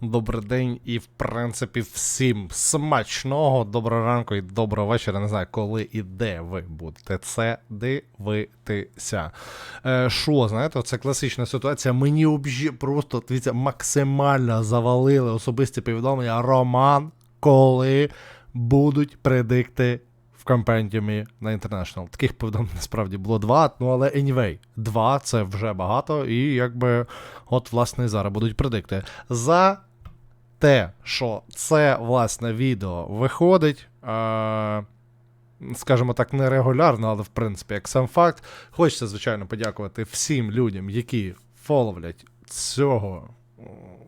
Добрий день і, в принципі, всім смачного, доброго ранку і доброго вечора. Не знаю, коли і де ви будете це дивитися. Е, Що, знаєте, це класична ситуація. Мені обжі просто дивіться, максимально завалили особисті повідомлення. Роман, коли будуть предикти в компендіумі на International. Таких повідомлень насправді було два, ну але anyway, два це вже багато, і якби от, власне, зараз будуть предикти. За те, що це, власне, відео виходить. Е- Скажімо так, нерегулярно, але в принципі, як сам факт, хочеться, звичайно, подякувати всім людям, які фоловлять цього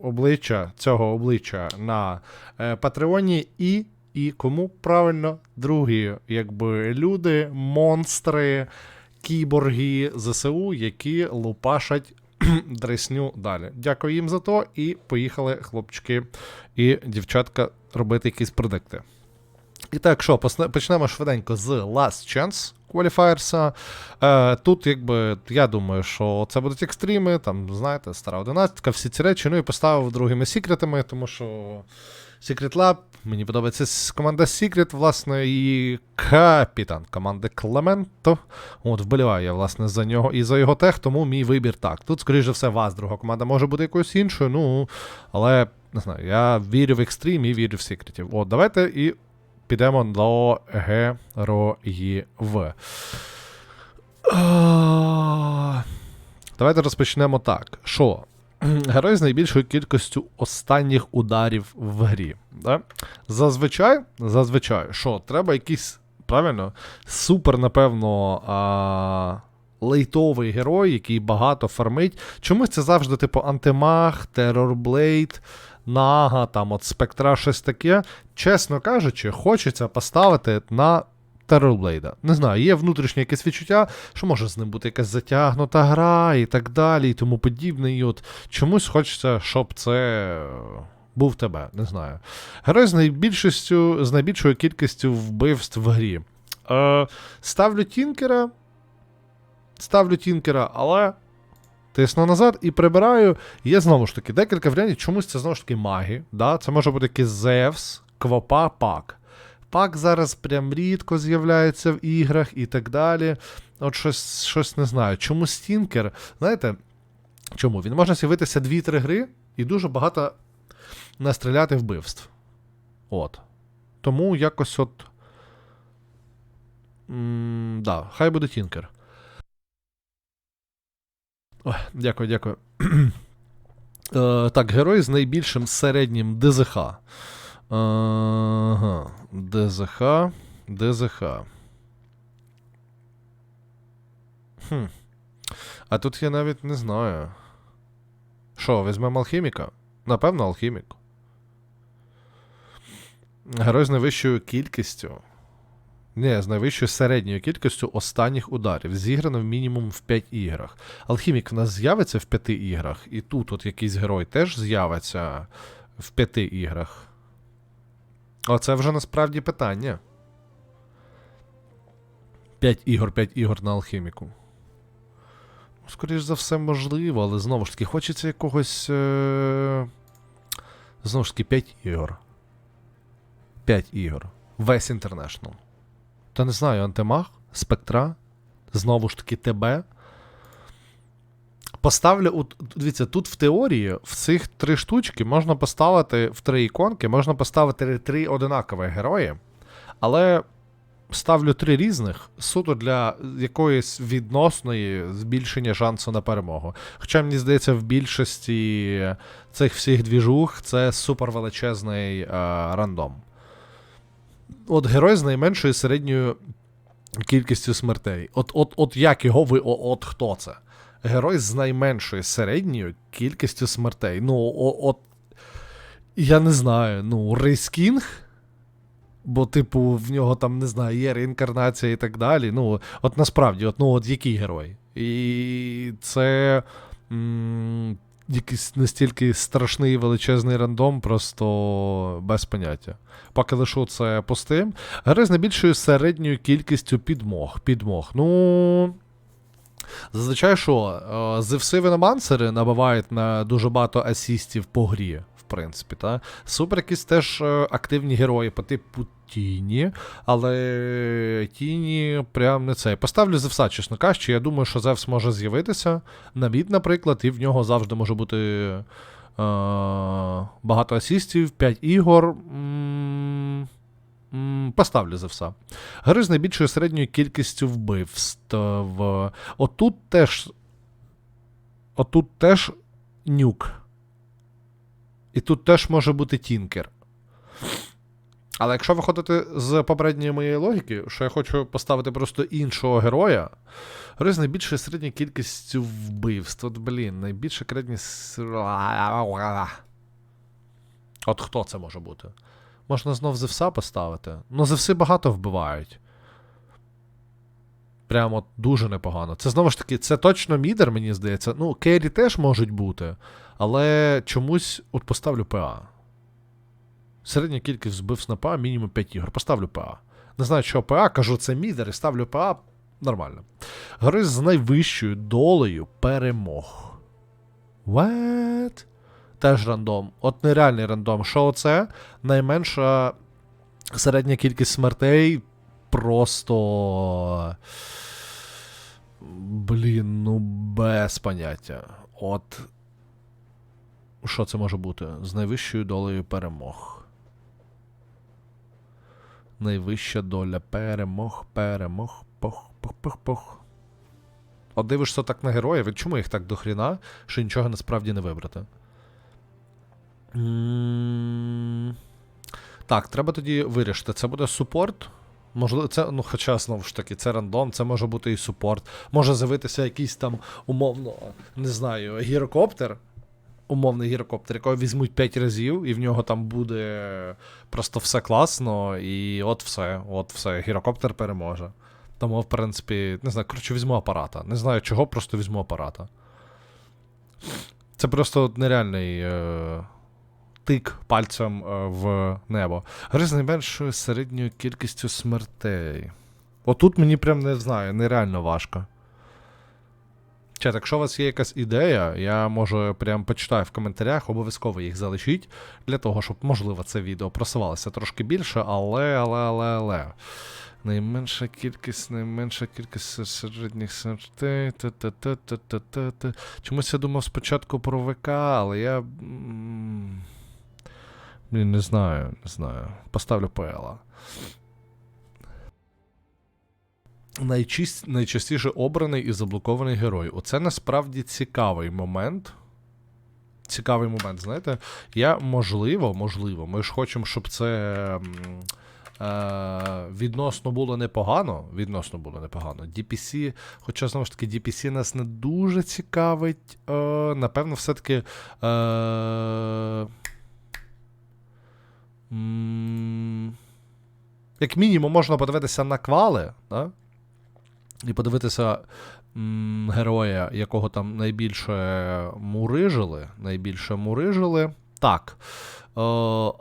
обличчя, цього обличчя на е, Патреоні, і, і кому правильно, другі, якби люди, монстри, кіборги ЗСУ, які лупашать дресню далі. Дякую їм за то. І поїхали хлопчики і дівчатка робити якісь предикти. І так, що, почнемо швиденько з Last Chance Qualifiers. Е, тут, якби, я думаю, що це будуть екстріми, там, знаєте, стара одинадцятка, всі ці речі. Ну і поставив другими секретами, тому що Secret Lab, мені подобається команда Secret, власне, і капітан команди Клементо. От, вболіваю я, власне, за нього і за його тех, тому мій вибір так. Тут, скоріш за все, вас друга команда може бути якоюсь іншою, ну, але не знаю, я вірю в екстрім і вірю в секретів. От, давайте і підемо до героїв. Давайте розпочнемо так. Що? Герой з найбільшою кількістю останніх ударів в грі. Да? Зазвичай, зазвичай, що, треба якийсь, правильно, супер, напевно, а, лейтовий герой, який багато фармить. Чомусь це завжди, типу, антимаг, терорблейд, нага, там от спектра, щось таке. Чесно кажучи, хочеться поставити на Терорблейда. Не знаю, є внутрішнє якесь відчуття, що може з ним бути якась затягнута гра і так далі, і тому подібне. І от чомусь хочеться, щоб це е, був тебе, не знаю. Герой з найбільшістю, з найбільшою кількістю вбивств в грі. Е, ставлю Тінкера. Ставлю Тінкера, але. Тисну назад і прибираю. Є знову ж таки декілька варіантів. Чомусь це знову ж таки маги. Да? Це може бути якийсь Зевс, Квопа, Пак. Пак зараз прям рідко з'являється в іграх і так далі. От щось, щось не знаю. Чому Стінкер? Знаєте, чому? Він може з'явитися 2-3 гри і дуже багато настріляти вбивств. От. Тому якось от. М, да, хай буде Тінкер. Ой, дякую, дякую. Е, так, герой з найбільшим середнім ДЗХ. Ага. ДЗХ. ДЗХ. Хм. А тут я навіть не знаю. Що, візьмемо алхіміка? Напевно, алхімік. Герой з найвищою кількістю. Ні, з найвищою середньою кількістю останніх ударів. Зіграно в мінімум в 5 іграх. Алхімік в нас з'явиться в 5 іграх, і тут от якийсь герой теж з'явиться в 5 іграх. Оце вже насправді питання. 5 ігор, 5 ігор на алхіміку. Скоріш за все, можливо, але знову ж таки, хочеться якогось. Е... Знову ж таки, 5 ігор. 5 ігор. Весь International. Та не знаю, антимаг, спектра. Знову ж таки, ТБ. Поставлю. от, Дивіться, тут в теорії в цих три штучки можна поставити в три іконки, можна поставити три одинакові герої, але ставлю три різних суто для якоїсь відносної збільшення шансу на перемогу. Хоча, мені здається, в більшості цих всіх двіжух це супер величезний е, рандом. От герой з найменшою середньою кількістю смертей. От, от, от як його ви. О, от хто це? Герой з найменшою середньою кількістю смертей. Ну, от. Я не знаю, ну, Рейскінг. Бо, типу, в нього там, не знаю, є реінкарнація і так далі. Ну, от насправді, от, ну, от який герой? І це. М- якийсь настільки страшний величезний рандом, просто без поняття. Поки лишу це пустим. Гри з найбільшою середньою кількістю підмог. Підмог. Ну. Зазвичай що, е, Зевси виномансери набивають на дуже багато асістів по грі. Принципі. Та? Супер якісь теж е, активні герої по типу Тіні, але Тіні прям не цей. Поставлю Зевса, чесно кажучи. Я думаю, що Зевс може з'явитися на мід, наприклад, і в нього завжди може бути е, багато асістів, 5 ігор. Поставлю Зевса. Гри з найбільшою середньою кількістю вбивств. Отут теж. Отут теж нюк. І тут теж може бути тінкер. Але якщо виходити з попередньої моєї логіки, що я хочу поставити просто іншого героя, герой з найбільшою середньою кількістю вбивств. От, блін, найбільша кредність. От хто це може бути? Можна знов Зевса поставити. Ну, Зевси багато вбивають. Прямо дуже непогано. Це знову ж таки, це точно мідер, мені здається. Ну, Керрі теж можуть бути, але чомусь от поставлю ПА. Середня кількість вбивств на ПА, мінімум 5 ігор. Поставлю ПА. Не знаю, що ПА, кажу, це мідер і ставлю ПА. Нормально. Гри з найвищою долею перемог. What? Теж рандом. От нереальний рандом. Що це? Найменша середня кількість смертей просто. Блін, ну без поняття. От. Що це може бути? З найвищою долею перемог. Найвища доля перемог, перемог, пох, пох, пох, пох. От дивишся так на героїв, і чому їх так до хріна, що нічого насправді не вибрати? Так, треба тоді вирішити. Це буде супорт. Можливо, це, ну, хоча знову ж таки, це рандом, це може бути і супорт. Може з'явитися якийсь там, умовно, не знаю, гірокоптер. Умовний гірокоптер, якого візьмуть 5 разів, і в нього там буде просто все класно, і от все, от все, гірокоптер переможе. Тому, в принципі, не знаю, коротше, візьму апарата. Не знаю чого, просто візьму апарата. Це просто нереальний е, тик пальцем е, в небо. Гри з найменшою середньою кількістю смертей. Отут мені прям не знаю, нереально важко. Чат, якщо у вас є якась ідея, я може прям почитаю в коментарях, обов'язково їх залишіть, для того, щоб, можливо, це відео просувалося трошки більше, але, але, але, але. Найменша кількість, найменша кількість середніх смертей. Чомусь я думав спочатку про ВК, але я. Блін, не знаю, не знаю. Поставлю ПЛа. Найчіс... Найчастіше обраний і заблокований герой. Оце насправді цікавий момент. Цікавий момент, знаєте. Я можливо, можливо, ми ж хочемо, щоб це е, відносно було непогано. Відносно було непогано. DPC, хоча знову ж таки, DPC нас не дуже цікавить. Е, напевно, все-таки. Е, як мінімум, можна подивитися на квали, да? І подивитися м, героя, якого там найбільше мурижили. Найбільше мурижили. Так. Е,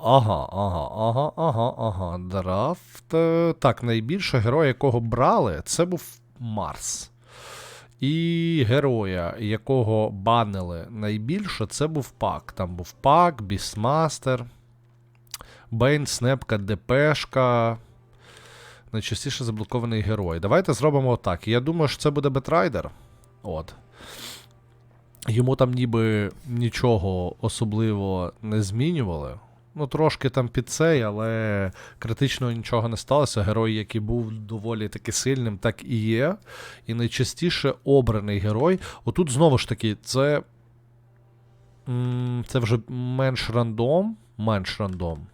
ага, ага, ага, ага, ага. Драфт. Е, Так, найбільше героя, якого брали, це був Марс. І героя, якого банили найбільше, це був Пак. Там був Пак, Бісмастер, Бейн, Снепка, ДПшка. Найчастіше заблокований герой. Давайте зробимо так. Я думаю, що це буде Бетрайдер. От. Йому там ніби нічого особливо не змінювали. Ну, трошки там під цей, але критично нічого не сталося. Герой, який був доволі таки сильним, так і є. І найчастіше обраний герой. Отут знову ж таки, це. Це вже менш рандом. Менш рандом.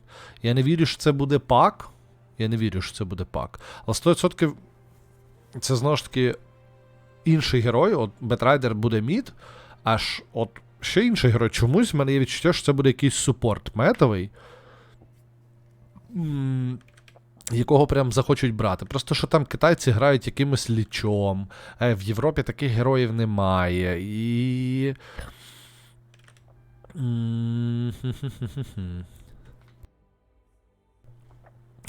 Я не вірю, що це буде пак. Я не вірю, що це буде пак. Але 100% це знову ж таки інший герой. От Бетрайдер буде мід, аж от ще інший герой. Чомусь в мене є відчуття, що це буде якийсь супорт метовий, якого прям захочуть брати. Просто що там китайці грають якимось лічом. Е, в Європі таких героїв немає. І.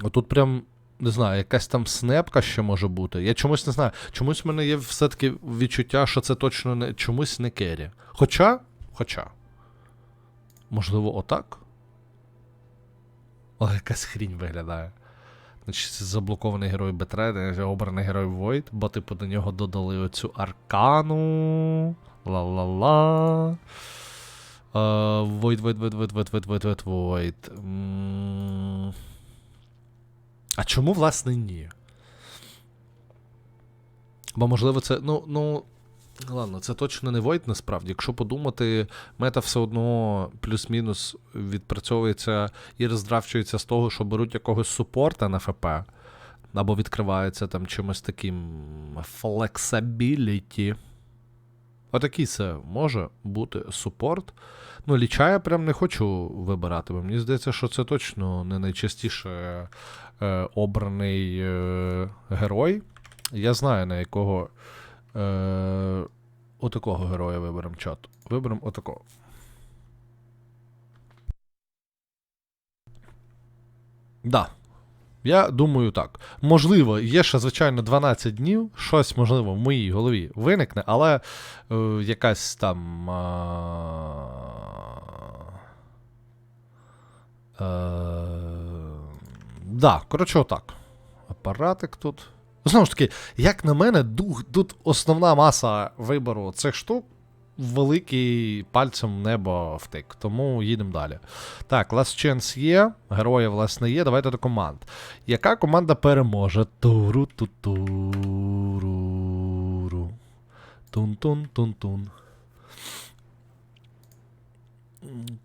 Отут прям, не знаю, якась там снепка ще може бути. Я чомусь не знаю. Чомусь в мене є все-таки відчуття, що це точно не чомусь не Керрі. Хоча. Хоча. Можливо, отак? Але якась хрінь виглядає. Значить, заблокований герой Бетред, обраний герой Void, бо типу до нього додали оцю аркану. Ла-ла-ла. Е, Void, Void, Void, Void, Void, Void, Void, Void. М. А чому, власне, ні? Бо, можливо, це. Ну, ну. Ладно, це точно не Void насправді. Якщо подумати, мета все одно плюс-мінус відпрацьовується і роздравчується з того, що беруть якогось супорта на ФП, або відкривається там чимось таким flexibility. Отакий це може бути супорт. Ну, ліча я прям не хочу вибирати, бо мені здається, що це точно не найчастіше е, обраний е, герой. Я знаю, на якого. Е, отакого героя виберемо чат. Виберемо отакого. Да. Я думаю так. Можливо, є ще, звичайно, 12 днів, щось, можливо, в моїй голові виникне, але е, якась там. А... Е... Да, коротше, отак. Апаратик тут. Знову ж таки, як на мене, дух, тут основна маса вибору цих штук. Великий пальцем небо втик, тому їдемо далі. Так, Last Chance є, герої, власне, є. Давайте до команд. Яка команда переможе? туру ту туру Тун-тун-тун-тун.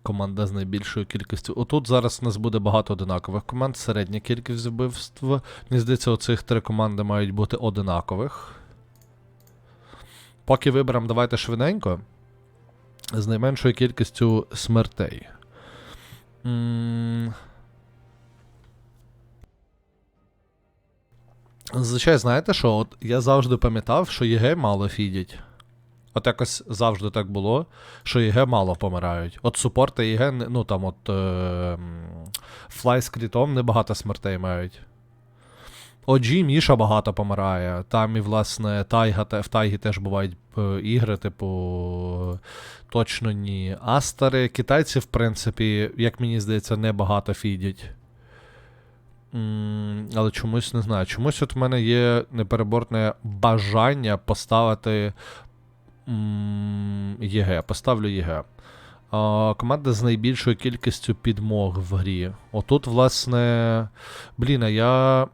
Команда з найбільшою кількістю. Отут зараз у нас буде багато одинакових команд, середня кількість вбивств. Мені здається, оцих три команди мають бути одинакових. Поки виберемо, давайте швиденько. З найменшою кількістю смертей. Зазвичай, знаєте що? От я завжди пам'ятав, що ЄГ мало фідять. От якось завжди так було, що ЄГ мало помирають. От супорти ЄГ, ну там от е, Флай з крітом небагато смертей мають. OG Міша багато помирає. Там і, власне, Тайга, в Тайгі теж бувають е, ігри, типу. Точно ні. Астери, китайці, в принципі, як мені здається, небагато фідять. Але чомусь не знаю. Чомусь от в мене є непереборне бажання поставити ЄГ. Поставлю ЄГ. Команда з найбільшою кількістю підмог в грі. Отут, власне. Блін, я.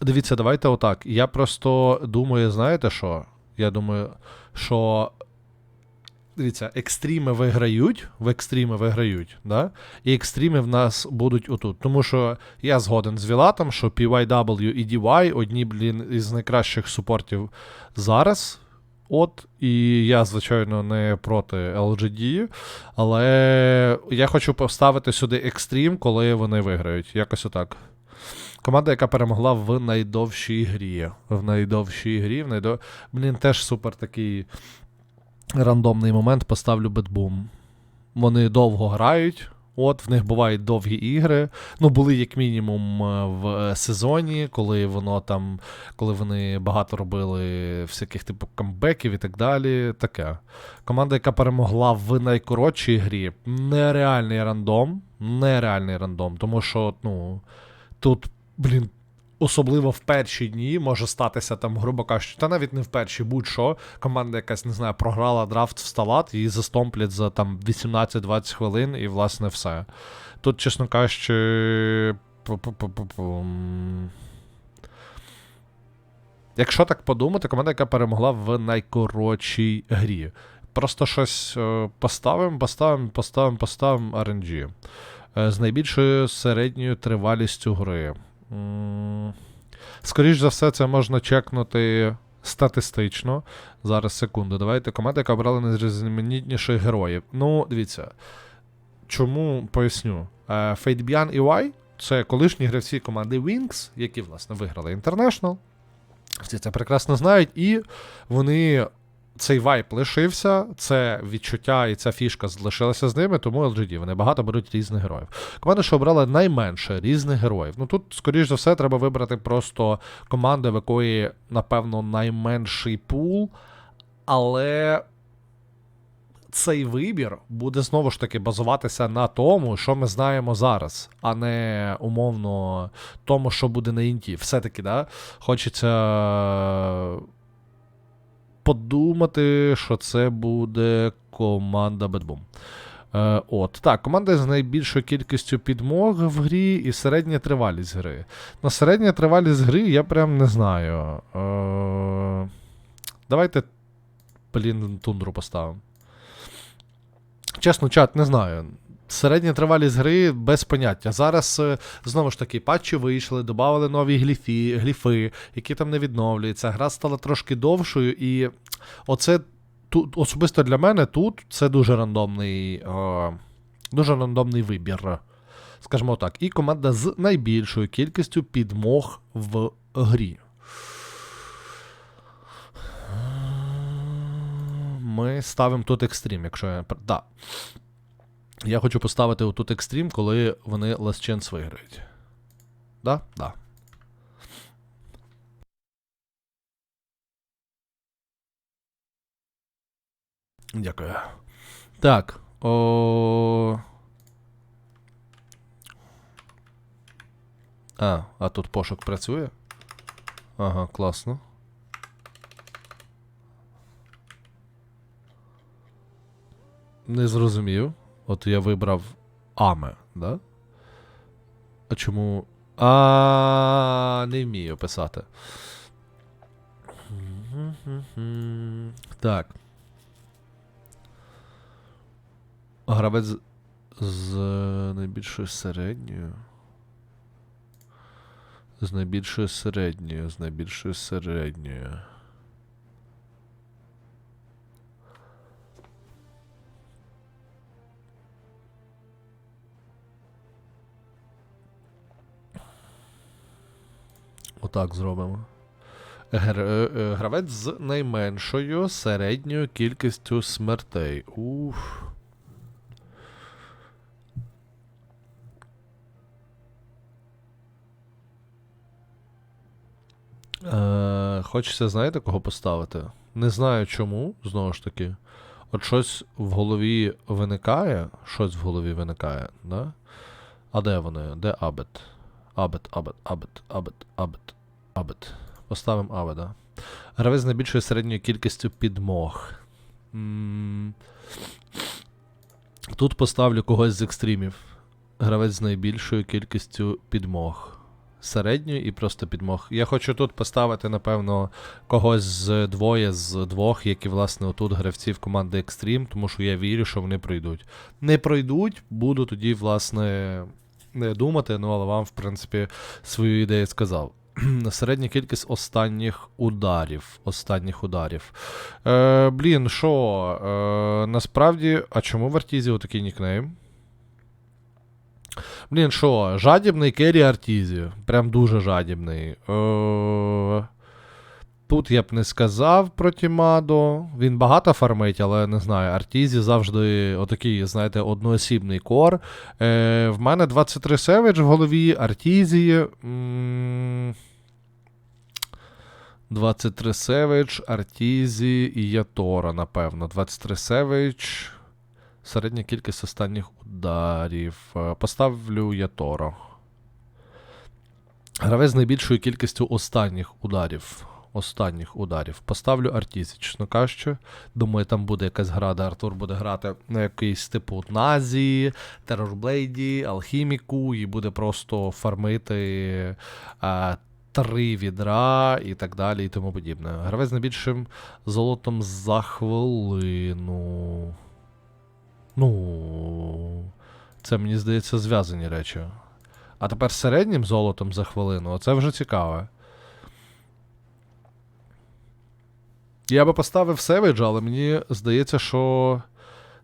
Дивіться, давайте отак. Я просто думаю, знаєте що? Я думаю, що. Дивіться, екстріми виграють, в екстріми виграють, да? і екстріми в нас будуть отут. Тому що я згоден з Вілатом, що PYW і DY одні, блін, із найкращих супортів зараз. От, і я, звичайно, не проти LGD, але я хочу поставити сюди екстрім, коли вони виграють. Якось отак. Команда, яка перемогла в найдовшій грі. В найдовшій грі, в найдов... Блін, теж супер такий рандомний момент. Поставлю бетбум. Вони довго грають. От, в них бувають довгі ігри. Ну, були як мінімум е, в е, сезоні, коли воно там, коли вони багато робили всяких типу камбеків і так далі. Таке. Команда, яка перемогла в найкоротшій грі, нереальний рандом. Нереальний рандом. Тому що, ну, тут, блін, особливо в перші дні може статися там, грубо кажучи, та навіть не в перші, будь-що. Команда якась, не знаю, програла драфт в сталат, її застомплять за там 18-20 хвилин, і власне все. Тут, чесно кажучи. Якщо так подумати, команда, яка перемогла в найкоротшій грі. Просто щось е, поставимо, поставимо, поставимо, поставимо RNG. Е, З найбільшою середньою тривалістю гри. М, Скоріш за все, це можна чекнути статистично. Зараз секунду. Давайте команда, яка обрала найрізноманітніших героїв. Ну, дивіться. Чому поясню? Е, Фейтбіан і Вай це колишні гравці команди Wings, які, власне, виграли International. Всі це прекрасно знають, і вони. Цей вайп лишився, це відчуття і ця фішка залишилася з ними, тому LGD вони багато беруть різних героїв. Команда, що обрала найменше різних героїв. Ну тут, скоріш за все, треба вибрати просто команду, в якої, напевно, найменший пул, але цей вибір буде знову ж таки базуватися на тому, що ми знаємо зараз, а не умовно тому, що буде на інті. Все-таки, да, хочеться подумати, що це буде команда Boom. Е, от, так, команда з найбільшою кількістю підмог в грі і середня тривалість гри. На середня тривалість гри я прям не знаю. Е, давайте, блін, тундру поставимо. Чесно, чат, не знаю. Середня тривалість гри без поняття. Зараз, е, знову ж таки, патчі вийшли, додали нові гліфі, гліфи, які там не відновлюються. Гра стала трошки довшою, і оце тут, особисто для мене тут це дуже рандомний, е, дуже рандомний вибір. Скажімо так. І команда з найбільшою кількістю підмог в грі. Ми ставимо тут екстрім, якщо я. Да. Я хочу поставити отут екстрім, коли вони Last Chance виграють. Да? Да. Дякую. Так. О... А, а тут пошук працює? Ага, класно. Не зрозумів. От я вибрав Аме, да? А чому. А не вмію писати. Так. Гравець з- найбільшою середньою. З найбільшою середньою, з найбільшою середньою. Отак зробимо. Е, е, Гравець з найменшою середньою кількістю смертей. Уф. Е, хочеться, знаєте, кого поставити? Не знаю чому, знову ж таки. От щось в голові виникає. Щось в голові виникає, да? А де вони? Де Абет? Абет, Абет, Абет, Абет, Абет, Абет. Поставимо Абеда. Гравець з найбільшою середньою кількістю підмог. Тут поставлю когось з екстримів. Гравець з найбільшою кількістю підмог. Середньою і просто підмог. Я хочу тут поставити, напевно, когось з двоє з двох, які, власне, отут гравців команди Extreme, тому що я вірю, що вони пройдуть. Не пройдуть, буду тоді, власне, не думати, ну але вам, в принципі, свою ідею сказав. Середня кількість останніх ударів. Останніх ударів. Е, блін, що? Е, насправді, а чому в Артізі отакий нікнейм? Блін, що, жадібний керрі Артізі. Прям дуже жадібний. Е, тут я б не сказав про Тімадо. Він багато фармить, але не знаю. Артізі завжди отакий, знаєте, одноосібний кор. Е, в мене 23 Savage в голові, Артізі. м, 23 Savage, Артізі і Ятора, напевно. 23 Savage. Середня кількість останніх ударів. Е, Поставлю Яторо. Гравець з найбільшою кількістю останніх ударів. Останніх ударів. Поставлю Артізі, чесно кажучи. Думаю, там буде якась гра, де Артур буде грати на якийсь типу Назі, Терорблейді, Алхіміку, і буде просто фармити е, три відра і так далі, і тому подібне. Гравець з найбільшим золотом за хвилину. Ну. Це мені здається зв'язані речі. А тепер середнім золотом за хвилину, оце вже цікаве. Я би поставив Savage, але мені здається, що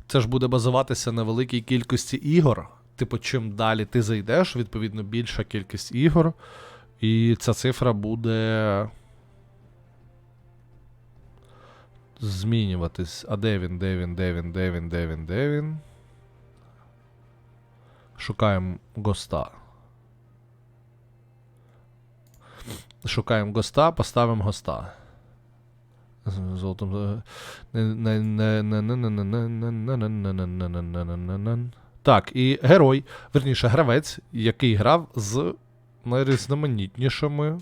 це ж буде базуватися на великій кількості ігор. Типу, чим далі ти зайдеш, відповідно, більша кількість ігор. І ця цифра буде. Змінюватись. А де він, де він, де він, де він, де він, де він? Шукаємо госта. Шукаємо госта, поставимо госта. Золотом. Так, і герой, верніше, гравець, який грав з найрізноманітнішими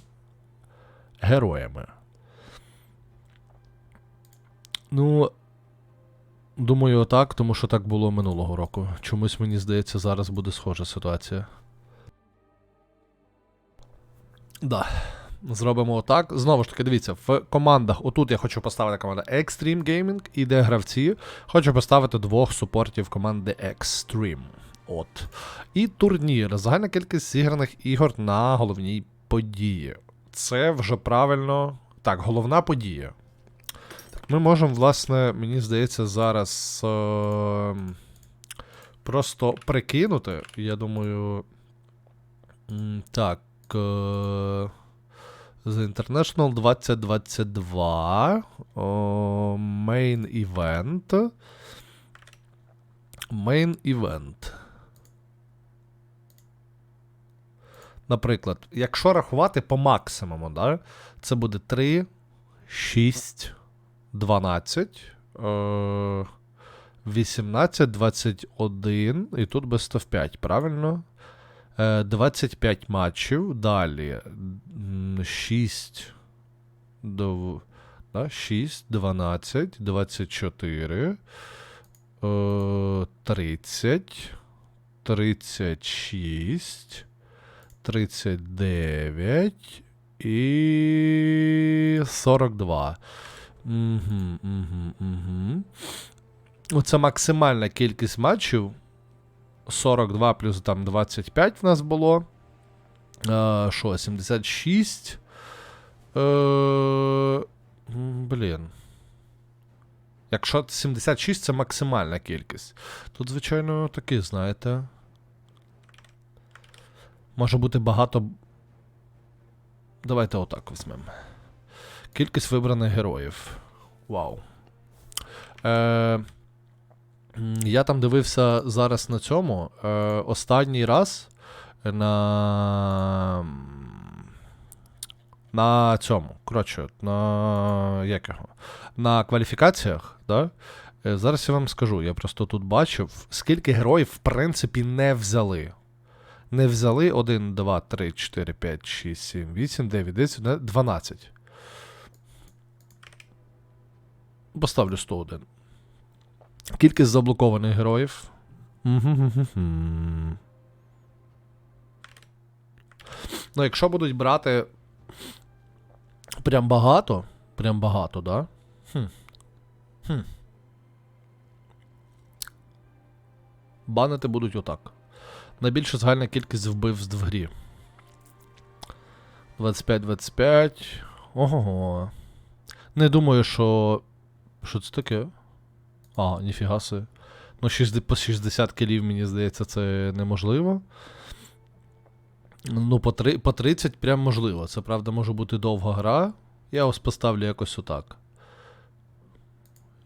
героями. Ну, думаю, отак, тому що так було минулого року. Чомусь мені здається, зараз буде схожа ситуація. Да. Зробимо отак. Знову ж таки, дивіться, в командах. Отут я хочу поставити команду Extreme Gaming, і де гравці. Хочу поставити двох супортів команди Extreme. От. І турнір. Загальна кількість зіграних ігор на головній події. Це вже правильно. Так, головна подія. Так, ми можемо, власне, мені здається, зараз е- просто прикинути. Я думаю. Так. Е- The International 2022. О, Main Event. Main Event. Наприклад, якщо рахувати по максимуму, да, це буде 3, 6, 12, е, 18, 21, і тут без 5, правильно? Е, 25 матчів. Далі. 6. До, да, 6, 12, 24, е, 30, 36, 39 і 42. Угу, угу, угу. Оце максимальна кількість матчів. 42 плюс там 25 в нас було. Е, Що, 76. Е, Блін. Якщо 76 це максимальна кількість. Тут, звичайно, таки, знаєте. Може бути багато. Давайте отак візьмемо. Кількість вибраних героїв. Вау. Е, я там дивився зараз на цьому. Е, останній раз на. На цьому. Коротше, на. Як? На кваліфікаціях, да? Е, Зараз я вам скажу, я просто тут бачив, скільки героїв, в принципі, не взяли. Не взяли 1, 2, 3, 4, 5, 6, 7, 8, 9, 10, 12. Поставлю 101. Кількість заблокованих героїв. Ну, якщо будуть брати прям багато, прям багато, да? Хм. Хм. Банити будуть отак. Найбільша загальна кількість вбивств в грі. 25-25. Ого. Не думаю, що. Що це таке? А, ніфіга си. Ну, 60, по 60 кілів, мені здається, це неможливо. Ну, по, три, по 30 прям можливо. Це правда може бути довга гра. Я ось поставлю якось отак.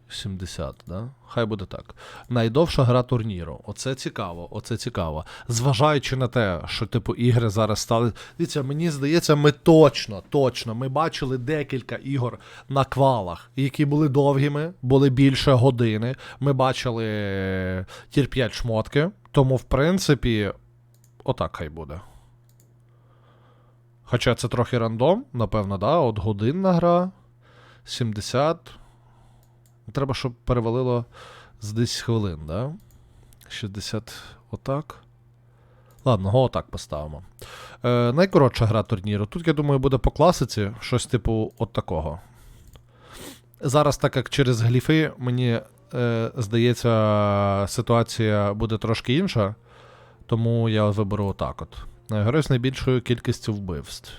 70, да? Хай буде так. Найдовша гра турніру. Оце цікаво, оце цікаво. Зважаючи на те, що, типу, ігри зараз стали. Дивіться, мені здається, ми точно, точно, ми бачили декілька ігор на квалах, які були довгими, були більше години. Ми бачили е, тір 5 шмотки. Тому, в принципі, отак хай буде. Хоча це трохи рандом, напевно, да? От годинна гра. 70. Треба, щоб перевалило з 10 хвилин, да? 60 отак. Ладно, го отак поставимо. Е, найкоротша гра турніру. Тут, я думаю, буде по класиці щось типу от такого. Зараз, так як через гліфи, мені е, здається, ситуація буде трошки інша. Тому я виберу отак от. Е, Герой з найбільшою кількістю вбивств.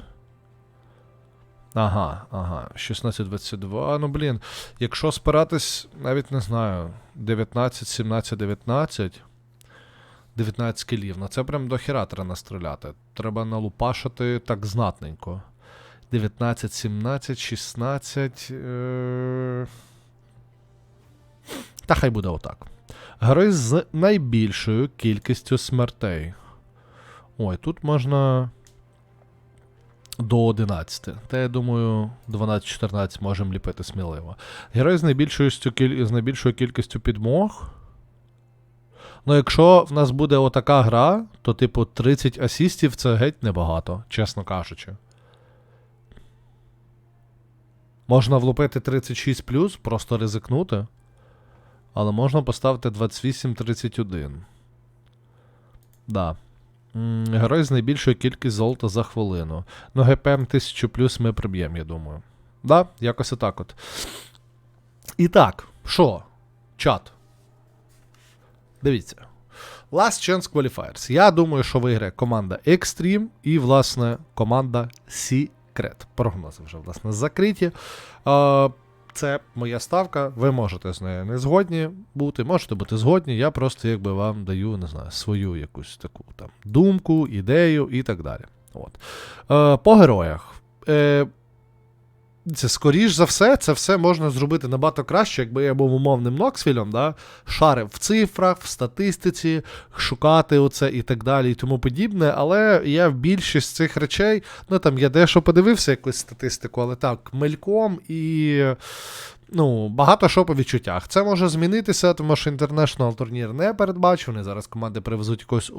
Ага, ага. 16-22. Ну, блін, якщо спиратись, навіть не знаю, 19, 17, 19. 19 кілів. На це прям до хіра треба настріляти. Треба налупашити так знатненько. 19, 17, 16. Е... Та хай буде отак. Герой з найбільшою кількістю смертей. Ой, тут можна. До 11. Та я думаю, 12-14 можемо ліпити сміливо. Герой з найбільшою, з найбільшою кількістю підмог. Ну, якщо в нас буде отака гра, то, типу, 30 асістів це геть небагато, чесно кажучи. Можна влупити 36, просто ризикнути. Але можна поставити 28-31. Да. Герой з найбільшою кількістю золота за хвилину. Ну, ГПМ 1000 плюс ми приб'ємо, я думаю. Да, якось отак от. І так, що? Чат. Дивіться. Last Chance Qualifiers. Я думаю, що виграє команда Extreme і, власне, команда Secret. Прогнози вже, власне, закриті. Це моя ставка. Ви можете з нею не згодні бути, можете бути згодні. Я просто якби вам даю, не знаю, свою якусь таку там думку, ідею і так далі. От. Е, по героях. Е, це скоріш за все, це все можна зробити набагато краще, якби я був умовним Ноксвілем, да? шарив в цифрах, в статистиці, шукати оце і так далі, і тому подібне. Але я в більшість цих речей, ну там я дещо подивився якусь статистику, але так, мельком і. Ну, багато що по відчуттях. Це може змінитися, тому що інтернешнл турнір не передбачений. Зараз команди привезуть якось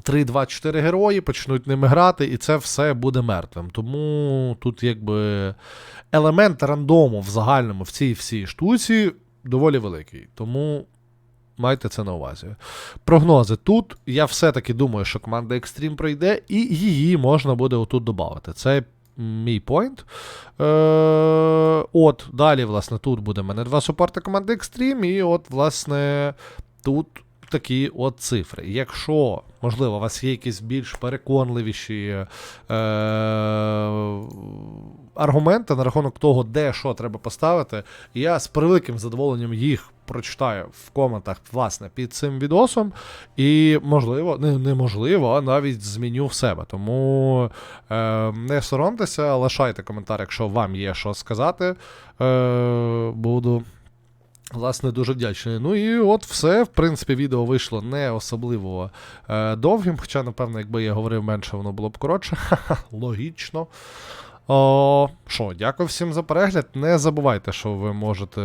3-2-4 герої, почнуть ними грати, і це все буде мертвим. Тому тут, якби, елемент рандому в загальному в цій всій штуці доволі великий. Тому майте це на увазі. Прогнози тут. Я все-таки думаю, що команда Extreme пройде, і її можна буде отут додати. Це мій поінт. Е, От, далі, власне, тут буде мене два супорти команди Extreme, і от, власне, тут такі от цифри. Якщо, можливо, у вас є якісь більш переконливіші е, аргументи на рахунок того, де що треба поставити, я з превеликим задоволенням їх прочитаю в коментах, власне, під цим відосом. І, можливо, не, неможливо, а навіть зміню в себе. Тому е, не соромтеся, лишайте коментар, якщо вам є що сказати. Е, Буду. Власне, дуже вдячний. Ну і от все. В принципі, відео вийшло не особливо е, довгим. Хоча, напевно, якби я говорив менше, воно було б коротше. Логічно. О, Що, дякую всім за перегляд. Не забувайте, що ви можете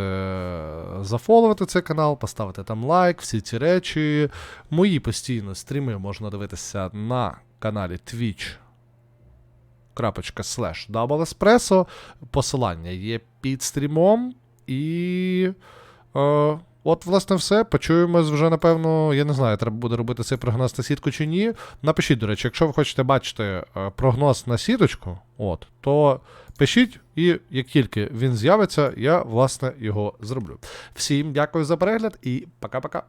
зафоловити цей канал, поставити там лайк, всі ці речі. Мої постійно стріми можна дивитися на каналі Twitch. Espresso. Посилання є під стрімом. І. Е, От, власне, все. Почуємось вже, напевно, я не знаю, треба буде робити цей прогноз на сітку чи ні. Напишіть, до речі, якщо ви хочете бачити е, прогноз на сіточку, от, то пишіть, і як тільки він з'явиться, я, власне, його зроблю. Всім дякую за перегляд і пока-пока.